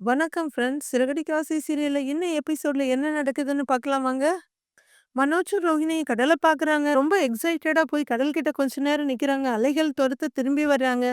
வணக்கம் ஃப்ரெண்ட்ஸ். சிறகடி காசி சீரியலில் இன்னும் எபிசோடில் என்ன நடக்குதுன்னு பார்க்கலாம் வாங்க. மனோஜும் ரோஹிணியும் கடலை பார்க்குறாங்க. ரொம்ப எக்ஸைட்டடாக போய் கடல்கிட்ட கொஞ்ச நேரம் நிற்கிறாங்க அலைகள் துரத்து திரும்பி வர்றாங்க.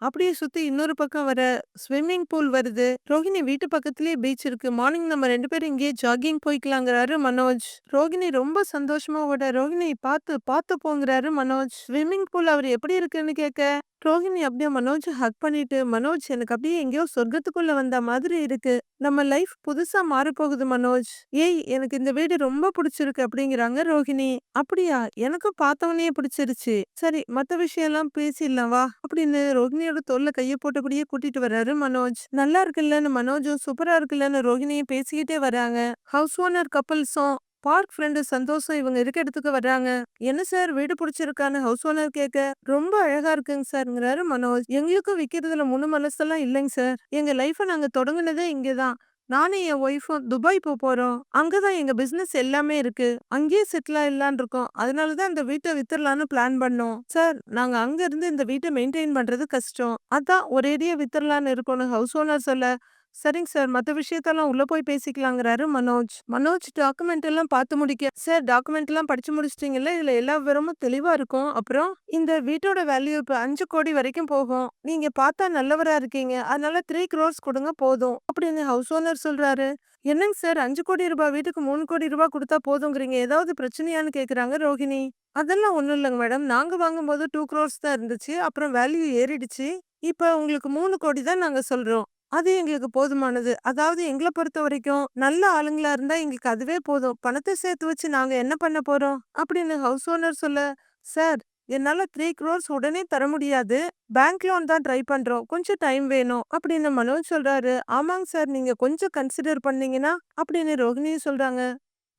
அப்படியே சுத்தி இன்னொரு பக்கம் வர ஸ்விம்மிங் பூல் வருது. ரோஹிணி வீட்டு பக்கத்துலேயே பீச் இருக்கு. மார்னிங் நம்ம ரெண்டு பேரும் இங்கேயே ஜாகிங் போய்க்கலாங்கிறாரு மனோஜ். ரோஹிணி ரொம்ப சந்தோஷமா ஓட ரோஹிணி பார்த்து பார்த்து போங்கிறாரு மனோஜ். ஸ்விம்மிங் பூல் அவர் எப்படி இருக்குன்னு கேட்க ரோஹிணி அப்படியே மனோஜ் ஹக் பண்ணிட்டு, "மனோஜ் எனக்கு அப்படியே எங்கேயோ சொர்க்கத்துக்குள்ள வந்த மாதிரி இருக்கு. நம்ம லைஃப் புதுசா மாறப்போகுது மனோஜ். ஏய் எனக்கு இந்த வீடு ரொம்ப பிடிச்சிருக்கு அப்படிங்கிறாங்க ரோஹிணி. "அப்படியா? எனக்கும் பார்த்தவனையே பிடிச்சிருச்சு. சரி மத்த விஷயம்லாம் பேசிடலாம் வா" அப்படின்னு ரோஹினியோட தோல்ல கைய போட்டபடியே கூட்டிட்டு வர்றாரு மனோஜ். நல்லா இருக்குல்லன்னு மனோஜும், சூப்பரா இருக்குல்லன்னு ரோஹினியும் பேசிக்கிட்டே வராங்க ஹவுஸ் ஓனர் கப்பல்ஸும் பார்க் ஃப்ரெண்டு சந்தோஷம் இவங்க இருக்க இடத்துக்கு வர்றாங்க. "என்ன சார் வீடு பிடிச்சிருக்கான்னு ஹவுஸ் ஓனர் கேட்க, "ரொம்ப அழகா இருக்குங்க சார்ங்கிறாரு மனோஜ். "எங்களுக்கும் விற்கிறதுல முழு மனசெல்லாம் இல்லைங்க சார். எங்க லைஃப நாங்க தொடங்குனதே இங்கதான் நானும் என் ஒய்ஃபும் துபாய் போக போகிறோம் அங்கே தான் எங்கள் பிஸ்னஸ் எல்லாமே இருக்கு. அங்கேயே செட்டில் ஆகலான் இருக்கோம். அதனால தான் இந்த வீட்டை வித்துடலான்னு பிளான் பண்ணோம். சார் நாங்கள் அங்கேருந்து இந்த வீட்டை மெயின்டைன் பண்றது கஷ்டம். அதான் ஒரேடியே வித்துடலான்னு இருக்கோம்னு ஹவுஸ் ஓனர் சொல்ல, சரிங்க சார் மத்த விஷயத்தெல்லாம் உள்ள போய் பேசிக்கலாங்கிறாரு மனோஜ். மனோஜ் டாக்குமெண்ட் எல்லாம் பார்த்து முடிக்க, சார் டாக்குமெண்ட் எல்லாம் படிச்சு முடிச்சிட்டீங்கல்ல? இதுல எல்லா விவரமும் தெளிவா இருக்கும். அப்புறம் இந்த வீட்டோட வேல்யூ இப்ப அஞ்சு கோடி வரைக்கும் போகும். நீங்க பார்த்தா நல்லவரா இருக்கீங்க. அதனால த்ரீ க்ரோர்ஸ் கொடுங்க போதும் அப்படின்னு ஹவுஸ் ஓனர் சொல்றாரு. என்னங்க சார் அஞ்சு கோடி ரூபாய் வீட்டுக்கு மூணு கோடி ரூபாய் கொடுத்தா போதுங்கிறீங்க. ஏதாவது பிரச்சனையான்னு கேக்குறாங்க ரோஹிணி. அதெல்லாம் ஒண்ணும் இல்லைங்க மேடம். நாங்க வாங்கும்போது டூ க்ரோர்ஸ் தான் இருந்துச்சு. அப்புறம் வேல்யூ ஏறிடுச்சு. இப்போ உங்களுக்கு மூணு கோடி தான் நாங்க சொல்றோம். அது எங்களுக்கு போதுமானது. அதாவது எங்கள பொறுத்தவரைக்கும் நல்ல ஆளுங்களா இருந்தா எங்களுக்கு அதுவே போதும். பணத்த சேர்த்து வச்சு நாங்க என்ன பண்ண போறோம்? அப்படின்னு ஹவுஸ் ஓனர் சொல்ல, சார் என்னால 3 க்ரோர்ஸ் உடனே தர முடியாது. பேங்க் லோன் தான் ட்ரை பண்றோம். கொஞ்சம் டைம் வேணும் அப்படின்னு மனோஜ் சொல்றாரு. ஆமாங்க சார் நீங்க கொஞ்சம் கன்சிடர் பண்ணீங்கன்னா அப்படின்னு ரோஹிணியும் சொல்றாங்க.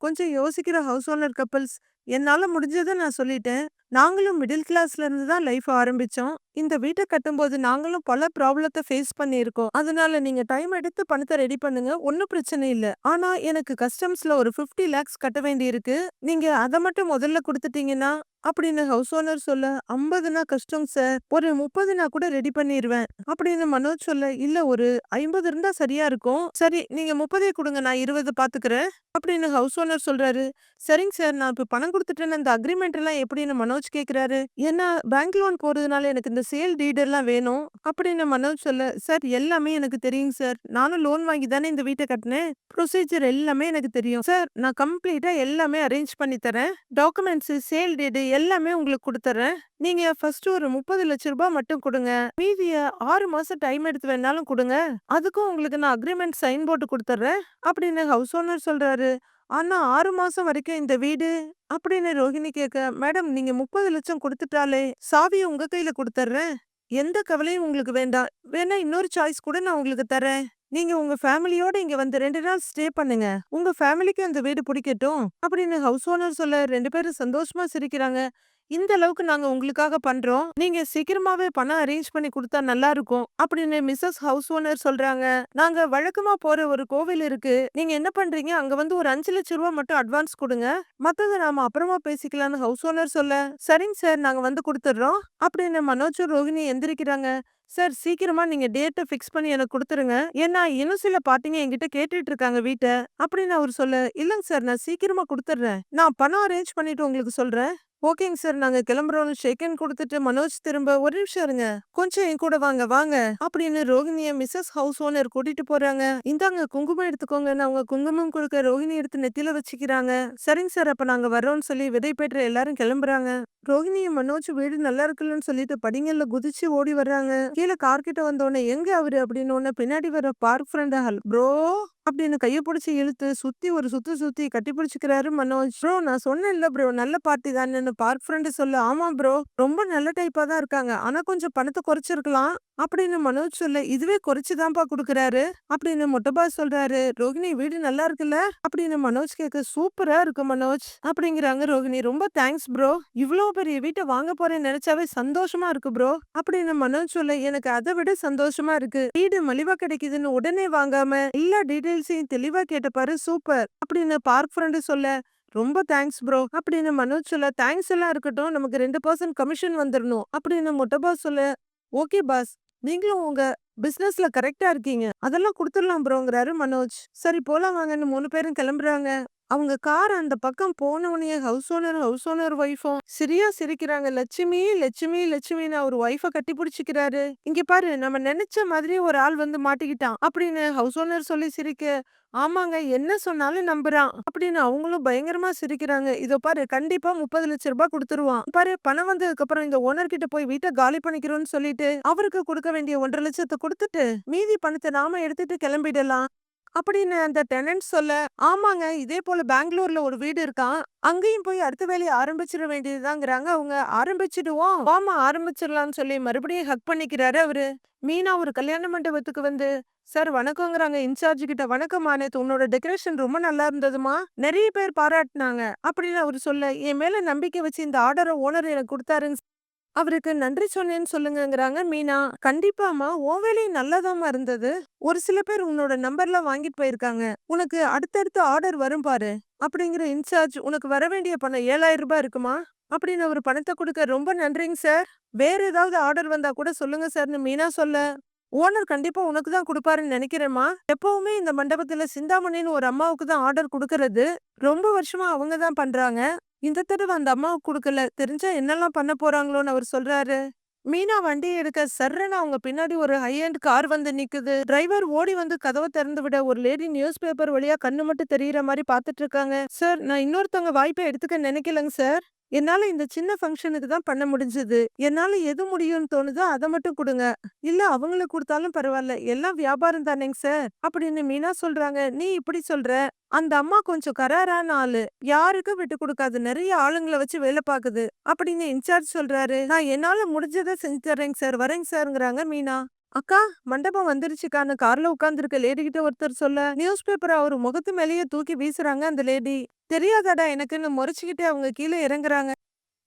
கொஞ்சம் யோசிக்கிற ஹவுஸ் ஓனர் கப்பிள்ஸ், என்னால முடிஞ்சத நான் சொல்லிட்டேன். நாங்களும் மிடில் கிளாஸ்ல இருந்து தான் லைஃப் ஆரம்பிச்சோம். இந்த வீட்ட கட்டும்போது நாங்களும் பல ப்ராப்ளத்த ஃபேஸ் பண்ணியிருக்கோம். அதனால நீங்க டைம் எடுத்து பணத்த ரெடி பண்ணுங்க. ஒன்றும் பிரச்சனை இல்ல. ஆனா எனக்கு கஸ்டம்ஸ்ல ஒரு 50 லேக்ஸ் கட்ட வேண்டியிருக்கு. நீங்க அத மட்டும் முதல்ல குடுத்துட்டீங்கன்னா அப்படின்னு ஹவுஸ் ஓனர் சொல்ல, 50னா கஷ்டங்க சார். ஒரு 30னா கூட ரெடி பண்ணிடுவேன் அப்படின்னு மனோஜ் சொல்ல, இல்ல ஒரு 50 இருந்தா சரியா இருக்கும். சரி நீங்க முப்பதே கொடுங்க நான் இருபது பாத்துக்கிறேன் அப்படின்னு ஹவுஸ் ஓனர் சொல்றாரு. சரிங்க சார் நான் இப்ப பணம் கொடுத்துட்டேன்னு அந்த அக்ரிமெண்ட் எல்லாம் எப்படின்னு மனோஜ் கேக்குறாரு. ஏன்னா பேங்க் லோன் போறதுனால எனக்கு இந்த சேல் டீட் எல்லாம் வேணும். அப்படின்னு மனோஜ் சொல்ல, சார் எல்லாமே எனக்கு தெரியுங்க சார். நானும் லோன் வாங்கி தானே இந்த வீட்டை கட்டினேன் ப்ரொசீஜர் எல்லாமே எனக்கு தெரியும். சார் நான் கம்ப்ளீட்டா எல்லாமே அரேஞ்ச் பண்ணி தரேன். டாக்குமெண்ட்ஸ், சேல் டீட் எல்லாமே உங்களுக்கு கொடுத்துறேன் நீங்க ஃபர்ஸ்ட் ஒரு 30 லட்ச ரூபாய் மட்டும் கொடுங்க மீதிய ஆறு மாசம் டைம் எடுத்து வேணாலும் கொடுங்க அதுக்கும் உங்களுக்கு நான் அக்ரிமெண்ட் சைன் போட்டு கொடுத்துட்றேன் அப்படின்னு ஹவுஸ் ஓனர் சொல்றாரு. ஆனா ஆறு மாசம் வரைக்கும் இந்த வீடு அப்படின்னு ரோஹிணி கேட்க, மேடம் நீங்க 30 லட்சம் கொடுத்துட்டாலே சாவியை உங்க கையில கொடுத்துட்றேன் எந்த கவலையும் உங்களுக்கு வேண்டாம். வேணா இன்னொரு சாய்ஸ் கூட நான் உங்களுக்கு தரேன். நீங்க உங்க ஃபேமிலியோட இங்க வந்து ரெண்டு நாள் ஸ்டே பண்ணுங்க. உங்க ஃபேமிலிக்கும் இந்த வீடு பிடிக்கட்டும். அப்படின்னு ஹவுஸ் ஓனர் சொல்ல ரெண்டு பேரும் சந்தோஷமா சிரிக்கிறாங்க. இந்த அளவுக்கு நாங்க உங்களுக்காக பண்றோம். நீங்க சீக்கிரமாவே பணம் அரேஞ்ச் பண்ணி கொடுத்தா நல்லா இருக்கும். அப்படின்னு மிஸ்ஸஸ் ஹவுஸ் ஓனர் சொல்றாங்க. நாங்க வழக்கமா போற ஒரு கோவில் இருக்கு. நீங்க என்ன பண்றீங்க? அங்க வந்து ஒரு அஞ்சு லட்சம் ரூபாய் மட்டும் அட்வான்ஸ் கொடுங்க மத்தத நாம அப்புறமா பேசிக்கலாம்னு ஹவுஸ் ஓனர் சொல்ல, சரிங்க சார் நாங்க வந்து கொடுத்துடுறோம் அப்படின்னு மனோஜ் ரோஹிணி எந்திரிக்கிறாங்க. சார் சீக்கிரமா நீங்க டேட்டை ஃபிக்ஸ் பண்ணி எனக்கு கொடுத்துருங்க ஏன்னா இன்னும் சில பாட்டிங்க என்கிட்ட கேட்டுட்டு இருக்காங்க வீட்டை அப்படின்னு அவர் சொல்ல, இல்லைங்க சார் நான் சீக்கிரமா கொடுத்துட்றேன் நான் பணம் அரேஞ்ச் பண்ணிட்டு உங்களுக்கு சொல்றேன். ஓகேங்க சார் நாங்க கிளம்புறோம்னு ஷேக் கொடுத்துட்டு மனோஜ் திரும்ப, ஒரு நிமிஷம் இருங்க. கொஞ்சம் என் கூட வாங்க வாங்க. அப்படின்னு ரோஹிணிய மிஸ்ஸஸ் ஹவுஸ் ஓனர் கூட்டிட்டு போறாங்க. இந்தாங்க குங்குமம் எடுத்துக்கோங்கன்னு அவங்க குங்குமம் குடுக்க ரோஹிணி எடுத்து நெத்தில வச்சுக்கிறாங்க. சரிங்க சார் அப்ப நாங்க வர்றோம்னு சொல்லி விதை பெற்ற எல்லாரும் கிளம்புறாங்க. ரோஹிணியும் மனோஜ் வீடு நல்லா இருக்குல்லன்னு சொல்லிட்டு படிங்கல்ல குதிச்சு ஓடி வர்றாங்க. கீழே கார் கிட்ட எங்க அவரு அப்படின்னு பின்னாடி வர பார்க் ஃப்ரெண்ட் ஹல் ப்ரோ அப்படின்னு கைய புடிச்சு இழுத்து சுத்தி ஒரு சுத்து சுத்தி கட்டி பிடிச்சிக்கிறாரு மனோஜ். ப்ரோ நான் சொன்னேன்ல ப்ரோ நல்ல பார்ட்டி தானேன்னு பார்க் ஃப்ரெண்டு சொல்ல, ஆமா ப்ரோ ரொம்ப நல்ல டைப்பா தான் இருக்காங்க. ஆனா கொஞ்சம் பணத்த குறைச்சிருக்கலாம். அப்படின்னு மனோஜ் சொல்ல, இதுவே குறைச்சு தான்ப்பா குடுக்குறாரு. அப்படின்னு மொட்டை பாஸ் சொல்றாரு. ரோஹிணி வீடு நல்லா இருக்குல்ல? அப்படின்னு மனோஜ் கேட்க, சூப்பரா இருக்கு மனோஜ். அப்படிங்கிறாங்க ரோஹிணி. ரொம்ப தேங்க்ஸ் ப்ரோ. இவ்ளோ பெரிய வீட்ட வாங்க போறேன்னு நினைச்சாவே சந்தோஷமா இருக்கு ப்ரோ. அப்படின்னு மனோஜ் சொல்ல, எனக்கு அதை விட சந்தோஷமா இருக்கு. வீடு மலிவா கிடைக்குதுன்னு உடனே வாங்காம எல்லா டீடைல்ஸையும் தெளிவா கேட்ட பாரு சூப்பர். அப்படின்னு பார்க் ஃப்ரெண்டு சொல்ல, ரொம்ப தேங்க்ஸ் ப்ரோ. அப்படின்னு மனோஜ் சொல்ல, தேங்க்ஸ் எல்லாம் இருக்கட்டும். நமக்கு ரெண்டு பர்சன்ட் கமிஷன் வந்துடணும் அப்படின்னு மொட்டை பாஸ் சொல்ல, ஓகே பாஸ். நீங்களும் உங்க பிசினஸ்ல கரெக்டா இருக்கீங்க. அதெல்லாம் கொடுத்துடலாம் ப்ரோங்கிறாரு மனோஜ். சரி போலாம் வாங்கன்னு மூணு பேரும் கிளம்புறாங்க. அவங்க கார் அந்த பக்கம் போனவனே ஹவுஸ் ஓனர், ஹவுஸ் ஓனர் ஒய்ஃபும் சிரியா சிரிக்கிறாங்க. லட்சுமி, லட்சுமி, லட்சுமின்னு அவர் ஒய்ஃப கட்டி பிடிச்சிக்கிறாரு இங்க பாரு நம்ம நினைச்ச மாதிரி ஒரு ஆள் வந்து மாட்டிக்கிட்டான். அப்படின்னு ஹவுஸ் ஓனர் சொல்லி சிரிக்க, ஆமாங்க என்ன சொன்னாலும் நம்புறான். அப்படின்னு அவங்களும் பயங்கரமா சிரிக்கிறாங்க. இதோ பாரு கண்டிப்பா 30 லட்சம் ரூபாய் கொடுத்துருவான் பாரு பணம் வந்ததுக்கு அப்புறம் இந்த ஓனர் கிட்ட போய் வீட்டை காலி பண்ணிக்கிறோம்னு சொல்லிட்டு, அவருக்கு கொடுக்க வேண்டிய ஒன்றரை லட்சத்தை கொடுத்துட்டு மீதி பணத்தை நாம எடுத்துட்டு கிளம்பிடலாம். அப்படின்னு அந்த டெனன்ட் சொல்ல, ஆமாங்க இதே போல பெங்களூர்ல ஒரு வீடு இருக்கான் அங்கேயும் போய் அடுத்த வேலையை ஆரம்பிச்சிட வேண்டியதுதாங்கிறாங்க அவங்க. ஆரம்பிச்சிடுவோம். வாமா ஆரம்பிச்சிடலாம்னு சொல்லி மறுபடியும் ஹக் பண்ணிக்கிறாரு அவரு. மீனா ஒரு கல்யாண மண்டபத்துக்கு வந்து, சார் வணக்கங்கிறாங்க இன்சார்ஜ் கிட்ட. வணக்கம் நேத்து உன்னோட டெக்கரேஷன் ரொம்ப நல்லா இருந்ததுமா நிறைய பேர் பாராட்டினாங்க அப்படின்னு அவர் சொல்ல, என் மேல நம்பிக்கை வச்சு இந்த ஆர்டரை ஓனர் எனக்கு குடுத்தாருன்னு அவருக்கு நன்றி சொன்னேன்னு சொல்லுங்கங்கிறாங்க மீனா. கண்டிப்பாமா உன் வேலை நல்லாதாம்மா இருந்தது. ஒரு சில பேர் உன்னோட நம்பர்லாம் வாங்கிட்டு போயிருக்காங்க. உனக்கு அடுத்தடுத்து ஆர்டர் வரும் பாரு. அப்படிங்கிற இன்சார்ஜ் உனக்கு வர வேண்டிய பணம் 7000 ரூபாய் இருக்குமா? அப்படின்னு ஒரு பணத்தை கொடுக்க ரொம்ப நன்றிங்க சார். வேற ஏதாவது ஆர்டர் வந்தா கூட சொல்லுங்க சார்னு மீனா சொல்ல, ஓனர் கண்டிப்பா உனக்கு தான் கொடுப்பாருன்னு நினைக்கிறேம்மா எப்பவுமே இந்த மண்டபத்துல சிந்தாமணின்னு ஒரு அம்மாவுக்கு தான் ஆர்டர் கொடுக்கறது ரொம்ப வருஷமா அவங்க தான் பண்றாங்க. இந்த தடவை அந்த அம்மாவுக்கு குடுக்கல. தெரிஞ்சா என்னெல்லாம் பண்ண போறாங்களோன்னு அவர் சொல்றாரு. மீனா வண்டி எடுக்க சர்ருன்னு அவங்க பின்னாடி ஒரு ஹை கார் வந்து நிக்குது. டிரைவர் ஓடி வந்து கதவ திறந்து விட ஒரு லேடி நியூஸ் பேப்பர் வழியா கண்ணு மட்டும் தெரியற மாதிரி பாத்துட்டு இருக்காங்க. சார் நான் இன்னொருத்தவங்க வாய்ப்பை எடுத்துக்க நினைக்கலங்க சார். என்னால இந்த சின்ன ஃபங்க்ஷனுக்கு தான் பண்ண முடிஞ்சது. என்னால எது முடியும்னு தோணுதோ அதை மட்டும் கொடுங்க இல்ல அவங்களுக்கு குடுத்தாலும் பரவாயில்ல எல்லாம் வியாபாரம் தானேங்க சார். அப்படின்னு மீனா சொல்றாங்க. நீ இப்படி சொல்ற. அந்த அம்மா கொஞ்சம் கராரான ஆளு. யாருக்கும் விட்டு கொடுக்காது நிறைய ஆளுங்கள வச்சு வேல பாக்குது. அப்படின்னு இன்சார்ஜ் சொல்றாரு. நான் என்னால முடிஞ்சத செஞ்சு தர்றேங்க சார். வரேங்க சார்ங்கிறாங்க மீனா. அக்கா மண்டபம் வந்துருச்சுக்கான்னு கார்ல உட்காந்துருக்க லேடி கிட்ட ஒருத்தர் சொல்ல, நியூஸ் பேப்பரை அவர் முகத்து மேலேயே தூக்கி வீசுறாங்க அந்த லேடி. தெரியாதாடா எனக்குன்னு முறைச்சுக்கிட்டே அவங்க கீழ இறங்குறாங்க.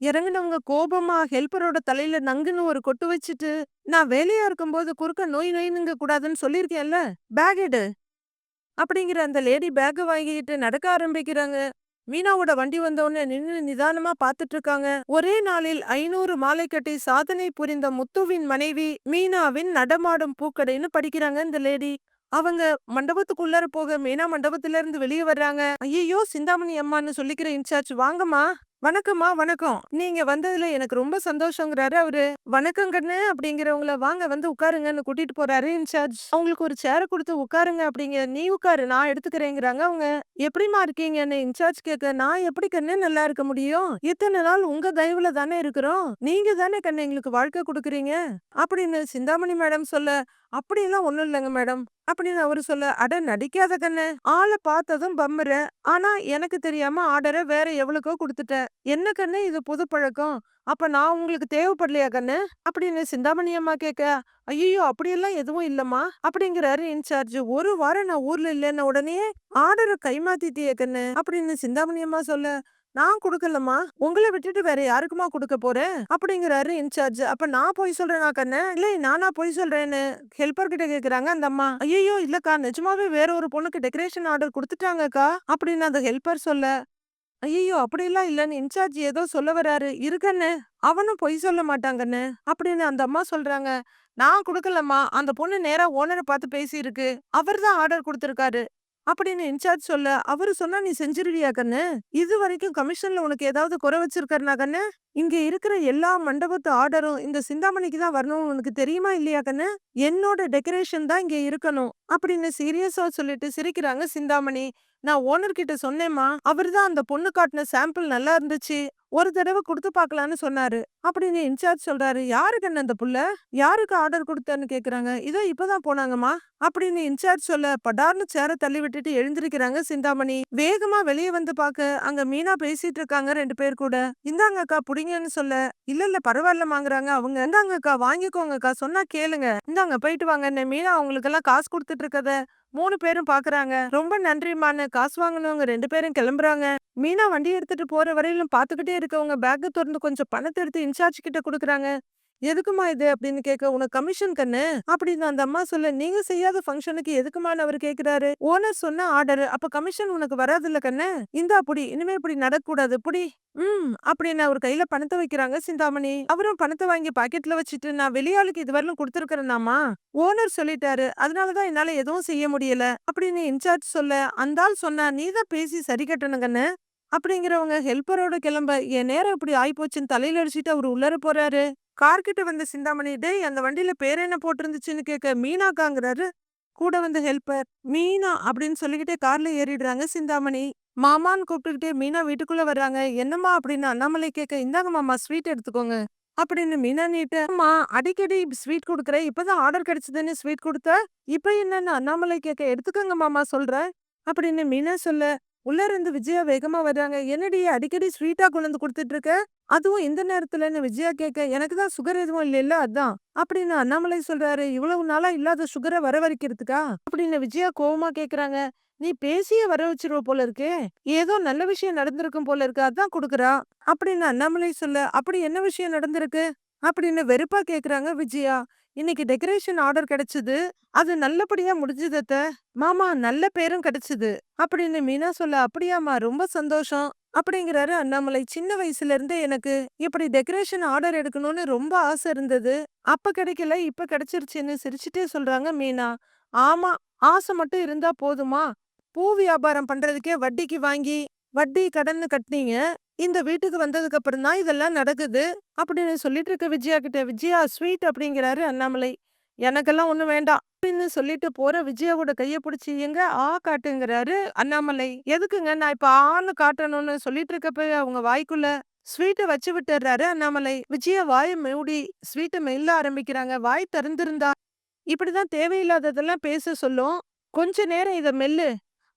இறங்குனவங்க கோபமா ஹெல்ப்பரோட தலையில நங்குன்னு ஒரு கொட்டு வச்சுட்டு, நான் வேலையா இருக்கும்போது குறுக்க நோய் நொய்னுங்க கூடாதுன்னு சொல்லியிருக்கேன்ல. பேக் எடு. அப்படிங்கிற அந்த லேடி பேக்க வாங்கிட்டு நடக்க ஆரம்பிக்கிறாங்க. மீனாவோட வண்டி வந்தவுடனே நின்னு நிதானமா பாத்துட்டு இருக்காங்க. ஒரே நாளில் ஐநூறு மாலை கட்டி சாதனை புரிந்த முத்துவின் மனைவி மீனாவின் நடமாடும் பூக்கடைன்னு படிக்கிறாங்க இந்த லேடி. அவங்க மண்டபத்துக்குள்ளார போக மீனா மண்டபத்துல இருந்து வெளிய வர்றாங்க. ஐயோ சிந்தாமணி அம்மான்னு சொல்லிக்கிற இன்சார்ஜ் வாங்கம்மா. வணக்கம்மா வணக்கம். நீங்க வந்ததுல எனக்கு ரொம்ப சந்தோஷங்கிறாரு அவரு. வணக்கம் கண்ணு அப்படிங்கிறவங்கள வாங்க வந்து உட்காருங்கன்னு கூட்டிட்டு போறாரு இன்சார்ஜ். அவங்களுக்கு ஒரு சேர கொடுத்து உட்காருங்க அப்படிங்க. நீ உட்காரு நான் எடுத்துக்கிறேங்கிறாங்க அவங்க. எப்படிம்மா இருக்கீங்கன்னு இன்சார்ஜ் கேட்க, நான் எப்படி கண்ணு நல்லா இருக்க முடியும்? இத்தனை நாள் உங்க தயவுல தானே இருக்கிறோம். நீங்க தானே கண்ணு எங்களுக்கு வாழ்க்கை கொடுக்குறீங்க அப்படின்னு சிந்தாமணி மேடம் சொல்ல, அப்படியெல்லாம் ஒண்ணும் இல்லைங்க மேடம். அப்படின்னு அவரு சொல்ல, அட நடிக்காத கண்ணு. ஆள பார்த்ததும் பம்முற ஆனா எனக்கு தெரியாம ஆர்டரை வேற எவ்வளுக்கோ கொடுத்துட்டேன் என்ன கண்ணு இது புது பழக்கம். அப்ப நான் உங்களுக்கு தேவைப்படலையா கண்ணு? அப்படின்னு சிந்தாமணி அம்மா கேட்க, ஐயோ அப்படியெல்லாம் எதுவும் இல்லம்மா. அப்படிங்கிறாரு இன்சார்ஜ். ஒரு வாரம் நான் ஊர்ல இல்லைன்ன உடனே ஆர்டரை கைமாத்திட்டியே கண்ணு. அப்படின்னு சிந்தாமணி அம்மா சொல்ல, நான் கொடுக்கலம்மா உங்களை விட்டுட்டு வேற யாருக்கும்மா கொடுக்க போறேன்? அப்படிங்கிறாரு இன்சார்ஜ். அப்ப நான் பொய் சொல்றேனா கண்ணு? இல்ல நானா பொய் சொல்றேன்னு ஹெல்பர் கிட்ட கேக்குறாங்க அந்த அம்மா. ஐயையோ இல்லக்கா நிஜமாவே வேற ஒரு பொண்ணுக்கு டெக்கரேஷன் ஆர்டர் கொடுத்துட்டாங்கக்கா அப்படின்னு அந்த ஹெல்ப்பர் சொல்ல, ஐயையோ அப்படிலாம் இல்லைன்னு இன்சார்ஜ் ஏதோ சொல்ல வராரு. இருக்கன்னு அவனும் பொய் சொல்ல மாட்டாங்கன்னு அப்படின்னு அந்த அம்மா சொல்றாங்க. நான் கொடுக்கலம்மா அந்த பொண்ணு நேரா ஓனரை பார்த்து பேசியிருக்கு. அவர் தான் ஆர்டர் கொடுத்துருக்காரு அப்படின்னு இன்சார்ஜ் சொல்ல, அவரு சொன்னா நீ செஞ்சிருவியா கண்ணு? இது வரைக்கும் கமிஷன்ல உனக்கு ஏதாவது குறை வச்சிருக்காருனா கண்ணு? இங்க இருக்கிற எல்லா மண்டபத்து ஆர்டரும் இந்த சிந்தாமணிக்கு தான் வரணும்னு உனக்கு தெரியுமா இல்லையா கண்ணு? என்னோட டெக்கரேஷன் தான் இங்க இருக்கணும். அப்படின்னு சீரியஸா சொல்லிட்டு சிரிக்கிறாங்க சிந்தாமணி. நான் ஓனர் கிட்ட சொன்னேம்மா. அவர்தான் அந்த பொண்ணு காட்டின சாம்பிள் நல்லா இருந்துச்சு. ஒரு தடவை கொடுத்து பார்க்கலான்னு சொன்னாரு. அப்படின்னு இன்சார்ஜ் சொல்றாரு. யாருக்கு என்ன அந்த புள்ள? யாருக்கு ஆர்டர் குடுத்தன்னு கேக்குறாங்க. இதோ இப்பதான் போனாங்கம்மா. அப்படின்னு இன்சார்ஜ் சொல்ல, படார்னு சேர தள்ளி விட்டுட்டு எழுந்திருக்கிறாங்க சிந்தாமணி. வேகமா வெளியே வந்து பாக்க, அங்க மீனா பேசிட்டு இருக்காங்க ரெண்டு பேர் கூட. இந்தாங்க அக்கா புடிங்கன்னு சொல்ல, இல்ல இல்ல பரவாயில்லமாங்கறாங்க அவங்க. இந்தாங்கக்கா வாங்கிக்கோங்கக்கா சொன்னா கேளுங்க. இந்தாங்க போயிட்டு வாங்கன்னு மீனா அவங்களுக்கெல்லாம் காசு கொடுத்துட்டு இருக்கத மூணு பேரும் பாக்குறாங்க. ரொம்ப நன்றிமான காசு வாங்கினவங்க ரெண்டு பேரும் கிளம்புறாங்க. மீனா வண்டி எடுத்துட்டு போற வரையிலும் பாத்துக்கிட்டே இருக்கவங்க பேக்கை திறந்து கொஞ்சம் பணத்தை எடுத்து இன்சார்ஜ் கிட்ட கொடுக்குறாங்க எதுக்குமா இது அப்படின்னு கேட்க உனக்கு கமிஷன் கண்ணு அப்படின்னு அந்த அம்மா சொல்ல நீங்க செய்யாத ஃபங்க்ஷனுக்கு எதுக்குமான்னு அவர் கேக்குறாரு ஓனர் சொன்ன ஆர்டர் அப்ப கமிஷன் உனக்கு வராதுல்ல கண்ணு. இந்தா புடி இனிமே இப்படி நடக்கூடாது புடி. ம் அப்படின்னு அவர் கையில பணத்தை வைக்கிறாங்க சிந்தாமணி. அவரும் பணத்தை வாங்கி பாக்கெட்ல வச்சுட்டு நான் வெளியாளுக்கு இதுவரையிலும் கொடுத்துருக்கிறேன்னாமா ஓனர் சொல்லிட்டாரு அதனாலதான் என்னால எதுவும் செய்ய முடியல அப்படின்னு இன்சார்ஜ் சொல்ல அந்த ஆள் சொன்னா நீதான் பேசி சரி கட்டணுங்கன்னு அப்படிங்கிறவங்க ஹெல்ப்பரோட கிளம்ப என் நேரம் இப்படி ஆயிப்போச்சுன்னு தலையில அடிச்சுட்டு அவர் உள்ளர போறாரு. கார்கிட்ட வந்த சிந்தாமணி டேய் அந்த வண்டியில பேர் என்ன போட்டிருந்துச்சுன்னு கேட்க மீனாக்காங்கிறாரு. கூட வந்த ஹெல்ப்பர் மீனா அப்படின்னு சொல்லிக்கிட்டே கார்ல ஏறிடுறாங்க சிந்தாமணி. மாமான்னு கூப்பிட்டுக்கிட்டே மீனா வீட்டுக்குள்ள வர்றாங்க. என்னம்மா அப்படின்னு அண்ணாமலை கேட்க இந்தாங்க மாமா ஸ்வீட் எடுத்துக்கோங்க. அப்படின்னு மீனா நீட்டு அம்மா அடிக்கடி ஸ்வீட் கொடுக்குற இப்பதான் ஆர்டர் கிடைச்சதுன்னு ஸ்வீட் கொடுத்த இப்ப என்னன்னு அண்ணாமலை கேட்க எடுத்துக்கோங்க மாமா சொல்ற அப்படின்னு மீனா சொல்ல உள்ள இருந்து விஜயா வேகமா வர்றாங்க. என்னடி அடிக்கடி ஸ்வீட்டா கொண்டு வந்து கொடுத்துட்டு இருக்க அதுவும் இந்த நேரத்துலன்னு விஜயா கேட்க எனக்கு தான் சுகர் எதுவும் இல்லைல்ல அதான். அப்படின்னு அண்ணாமலை சொல்றாரு. இவ்வளவு நாளா இல்லாத சுகரை வர வரைக்கிறதுக்கா அப்படின்னு விஜயா கோவமா கேக்குறாங்க. நீ பேசிய வர வச்சிருவ போல இருக்கே. ஏதோ நல்ல விஷயம் நடந்திருக்கும் போல இருக்கு அதான் கொடுக்குறா. அப்படின்னு அண்ணாமலை சொல்ல அப்படி என்ன விஷயம் நடந்திருக்கு? அப்படின்னு வெறுப்பா கேக்குறாங்க விஜயா. இன்னைக்கு டெக்கரேஷன் ஆர்டர் கிடைச்சது. அது நல்லபடியா முடிஞ்சதத்த மாமா நல்ல பேரும் கிடைச்சது. அப்படின்னு மீனா சொல்ல அப்படியாமா ரொம்ப சந்தோஷம். அப்படிங்கிறாரு அண்ணாமலை. சின்ன வயசுல இருந்தே எனக்கு இப்படி டெக்கரேஷன் ஆர்டர் எடுக்கணும்னு ரொம்ப ஆசை இருந்தது. அப்ப கிடைக்கல இப்ப கிடைச்சிருச்சுன்னு சிரிச்சுட்டே சொல்றாங்க மீனா. ஆமா ஆசை மட்டும் இருந்தா போதுமா? பூ வியாபாரம் பண்றதுக்கே வட்டிக்கு வாங்கி வட்டி கடன் கட்டினீங்க. இந்த வீட்டுக்கு வந்ததுக்கு அப்புறம் தான் இதெல்லாம் நடக்குது அப்படின்னு சொல்லிட்டு இருக்க விஜயா கிட்ட விஜயா ஸ்வீட் அப்படிங்கிறாரு அண்ணாமலை. எனக்கெல்லாம் ஒண்ணும் வேண்டாம். அப்படின்னு சொல்லிட்டு போற விஜயாவோட கைய பிடிச்சி எங்க ஆ காட்டுங்கிறாரு அண்ணாமலை. எதுக்குங்க நான் இப்ப ஆன்னு காட்டணும்னு சொல்லிட்டு இருக்கப்ப அவங்க வாய்க்குள்ள ஸ்வீட்டை வச்சு விட்டுறாரு அண்ணாமலை. விஜயா வாயை மூடி ஸ்வீட்டை மெல்ல ஆரம்பிக்கிறாங்க. வாய் திறந்திருந்தா இப்படிதான் தேவையில்லாததெல்லாம் பேச சொல்லும். கொஞ்ச நேரம் இத மெல்லு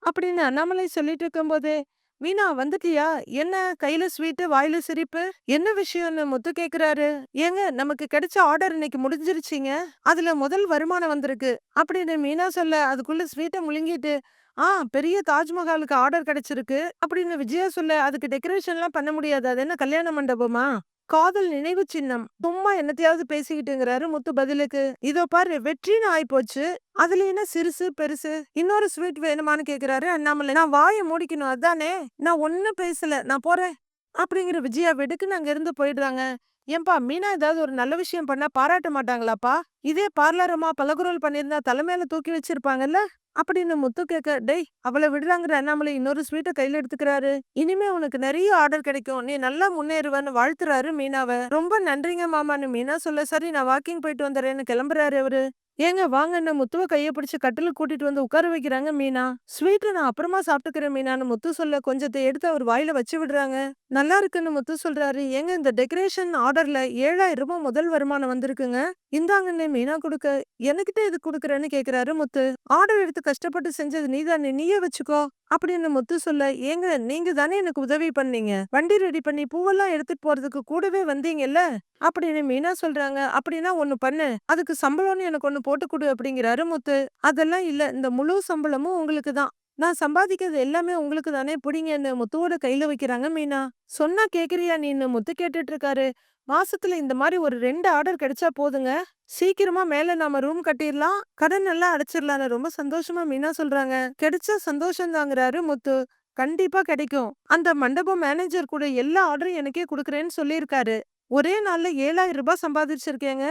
அப்படின்னு அண்ணாமலை சொல்லிட்டு இருக்கும்போதே மீனா வந்துட்டியா? என்ன கையில ஸ்வீட்டு வாயில சிரிப்பு? என்ன விஷயம்னு முத்து கேக்குறாரு? ஏங்க நமக்கு கிடைச்ச ஆர்டர் இன்னைக்கு முடிஞ்சிருச்சிங்க. அதுல முதல் வருமானம் வந்திருக்கு. அப்படின்னு மீனா சொல்ல அதுக்குள்ள ஸ்வீட்டை முழுங்கிட்டு ஆ பெரிய தாஜ்மஹாலுக்கு ஆர்டர் கிடைச்சிருக்கு. அப்படின்னு விஜயா சொல்ல அதுக்கு டெக்கரேஷன்லாம் பண்ண முடியாது. அது என்ன கல்யாண மண்டபமா? காதல் நினைவு சின்னம். சும்மா என்னத்தையாவது பேசிக்கிட்டுங்கிறாரு முத்து பதிலுக்கு. இதோ பாரு வெற்றின்னு ஆயிப்போச்சு. அதுல என்ன சிறுசு பெருசு? இன்னொரு ஸ்வீட் வேணுமான்னு கேக்குறாரு அண்ணாமலை. நான் வாயை மூடிக்கணும் அதானே? நான் ஒன்னும் பேசல. நான் போறேன். அப்படிங்கிற விஜயா வெடுக்குன்னு அங்க இருந்து போயிடுறாங்க. ஏன்பா மீனா ஏதாவது ஒரு நல்ல விஷயம் பண்ணா பாராட்ட மாட்டாங்களாப்பா? இதே பார்லரமா பலகுரல் பண்ணியிருந்தா தலைமையில தூக்கி வச்சிருப்பாங்கல்ல? அப்படின்னு முத்து கேட்க டேய் அவளை விடுறாங்கிற அண்ணாமலை இன்னொரு ஸ்வீட்டை கையில எடுத்துக்கிறாரு. இனிமே உனக்கு நிறைய ஆர்டர் கிடைக்கும். நீ நல்லா முன்னேறுவன்னு வாழ்த்துறாரு மீனாவை. ரொம்ப நன்றிங்க மாமான்னு மீனா சொல்ல சரி நான் வாக்கிங் போயிட்டு வந்துடுறேன்னு கிளம்புறாரு அவரு. ஏங்க வாங்கன்னு முத்துவ கையை பிடிச்சு கட்டில கூட்டிட்டு வந்து உட்கார வைக்கிறாங்க மீனா. ஸ்வீட்டை நான் அப்புறமா சாப்பிட்டுக்கிறேன் மீனான்னு முத்து சொல்ல கொஞ்சத்தை எடுத்து அவர் வாயில வச்சு விடுறாங்க. நல்லா இருக்குன்னு முத்து சொல்றாரு. ஏங்க இந்த டெக்கரேஷன் ஆர்டர்ல ஏழாயிரம் ரூபாய் முதல் வருமானம் வந்திருக்குங்க. இந்தாங்கன்னு மீனா கொடுக்க. எனக்கிட்ட இது கொடுக்குறேன்னு கேக்குறாரு முத்து. ஆர்டர் எடுத்து கஷ்டப்பட்டு செஞ்சது நீதானே. நீயே வச்சுக்கோ. அப்படின்னு முத்து சொல்ல ஏங்க நீங்க தானே எனக்கு உதவி பண்ணீங்க. வண்டி ரெடி பண்ணி பூவெல்லாம் எடுத்துட்டு போறதுக்கு கூடவே வந்தீங்கல்ல? அப்படின்னு மீனா சொல்றாங்க. அப்படின்னா ஒன்னு பண்ணு. அதுக்கு சம்பளம்னு எனக்கு ஒன்னு போட்டு கொடு அப்படிங்கிறாரு முத்து. அதெல்லாம் இல்ல. இந்த முழு சம்பளமும் உங்களுக்கு தான். நான் சம்பாதிக்கிறது எல்லாமே உங்களுக்கு தானே? பிடிங்கன்னு முத்துவோட கையில வைக்கிறாங்க மீனா. சொன்னா கேக்குறியா நீன்னு முத்து கேட்டுட்டு இருக்காரு மாசத்துல இந்த மாதிரி ஒரு ரெண்டு ஆர்டர் கிடைச்சா போதுங்க. சீக்கிரமா மேல நாம ரூம் கட்டிடலாம் கடன் எல்லாம் அடைச்சிடலாம்னு ரொம்ப சந்தோஷமா மீனா சொல்றாங்க. கிடைச்சா சந்தோஷம் தாங்கிறாரு முத்து. கண்டிப்பா கிடைக்கும். அந்த மண்டபம் மேனேஜர் கூட எல்லா ஆர்டரும் எனக்கே கொடுக்குறேன்னு சொல்லியிருக்காரு. ஒரே நாள்ல ஏழாயிரம் ரூபாய் சம்பாதிச்சிருக்கேங்க.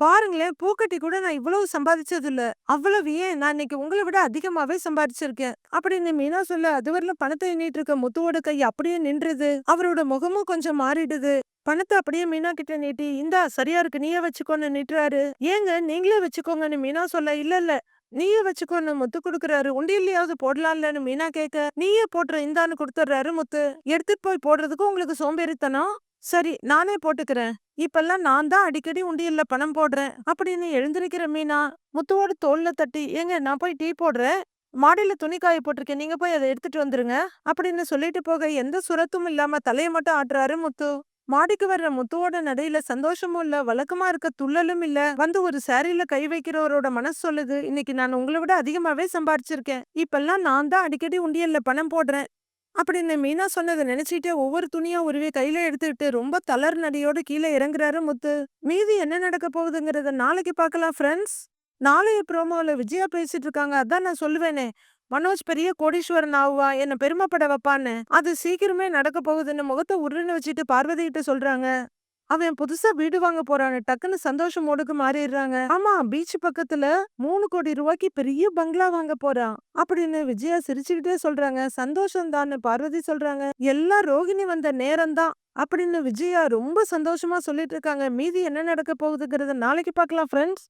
பாருங்களேன் பூக்கட்டி கூட நான் இவ்வளவு சம்பாதிச்சது இல்ல அவ்வளவு ஏன்? நான் இன்னைக்கு உங்களை விட அதிகமாவே சம்பாதிச்சிருக்கேன். அப்படின்னு மீனா சொல்ல அதுவரையிலும் பணத்தை எண்ணிட்டு இருக்க முத்துவோட கை அப்படியே நின்றுது. அவரோட முகமும் கொஞ்சம் மாறிடுது. பணத்தை அப்படியே மீனா கிட்ட நீட்டி இந்தா சரியா இருக்கு நீயே வச்சுக்கோன்னு நிட்டுறாரு. ஏங்க நீங்களே வச்சுக்கோங்கன்னு மீனா சொல்ல இல்ல இல்ல நீயே வச்சுக்கோன்னு முத்து குடுக்கறாரு. உண்டியல்லையாவது போடலாம்லன்னு மீனா கேட்க நீயே போட்டுற இந்தான்னு கொடுத்துட்றாரு முத்து. எடுத்துட்டு போய் போடுறதுக்கு உங்களுக்கு சோம்பேறித்தனம்? சரி நானே போட்டுக்கிறேன். இப்பெல்லாம் நான் தான் அடிக்கடி உண்டியல்ல பணம் போடுறேன். அப்படின்னு எழுந்திருக்கிற மீனா முத்துவோட தோல்ல தட்டி ஏங்க நான் போய் டீ போடுறேன். மாடியில துணி காய போட்டிருக்கேன். நீங்க போய் அதை எடுத்துட்டு வந்துருங்க. அப்படின்னு சொல்லிட்டு போக எந்த சுரத்தும் இல்லாம தலையை மட்டும் ஆட்டுறாரு முத்து. மாடிக்கு வர்ற முத்துவோட நடையில சந்தோஷமும் இல்ல வழக்கமா இருக்க துள்ளலும் இல்ல. வந்து ஒரு சாரியில கை வைக்கிறவரோட மனசு சொல்லுது. இன்னைக்கு நான் உங்களை விட அதிகமாவே சம்பாரிச்சிருக்கேன். இப்பெல்லாம் நான் தான் அடிக்கடி உண்டியல்ல பணம் போடுறேன். அப்படின்னு மீனா சொன்னதை நினைச்சுட்டே ஒவ்வொரு துணியா உருவி கையில எடுத்துக்கிட்டு ரொம்ப தளர் நடியோட கீழே இறங்குறாரு முத்து. மீதி என்ன நடக்க போகுதுங்கிறத நாளைக்கு பார்க்கலாம் ஃப்ரெண்ட்ஸ். நாளைய ப்ரோமோல விஜயா பேசிட்டு இருக்காங்க. அதான் நான் சொல்லுவேனே. மனோஜ் பெரிய கோடீஸ்வரன் ஆகுவா என்ன பெருமைப்பட வைப்பான்னு. அது சீக்கிரமே நடக்க போகுதுன்னு முகத்தை உருன்னு வச்சுட்டு பார்வதி கிட்ட சொல்றாங்க. அவன் புதுசா வீடு வாங்க போறான்னு டக்குன்னு சந்தோஷம் மோடுக்கு மாறிடுறாங்க. ஆமா பீச் பக்கத்துல மூணு கோடி ரூபாய்க்கு பெரிய பங்களா வாங்க போறான். அப்படின்னு விஜயா சிரிச்சுக்கிட்டே சொல்றாங்க. சந்தோஷம் தான்னு பார்வதி சொல்றாங்க. எல்லாம் ரோகிணி வந்த நேரம் தான். அப்படின்னு விஜயா ரொம்ப சந்தோஷமா சொல்லிட்டு இருக்காங்க. மீதி என்ன நடக்க போகுதுங்கிறத நாளைக்கு பார்க்கலாம் ஃப்ரெண்ட்ஸ்.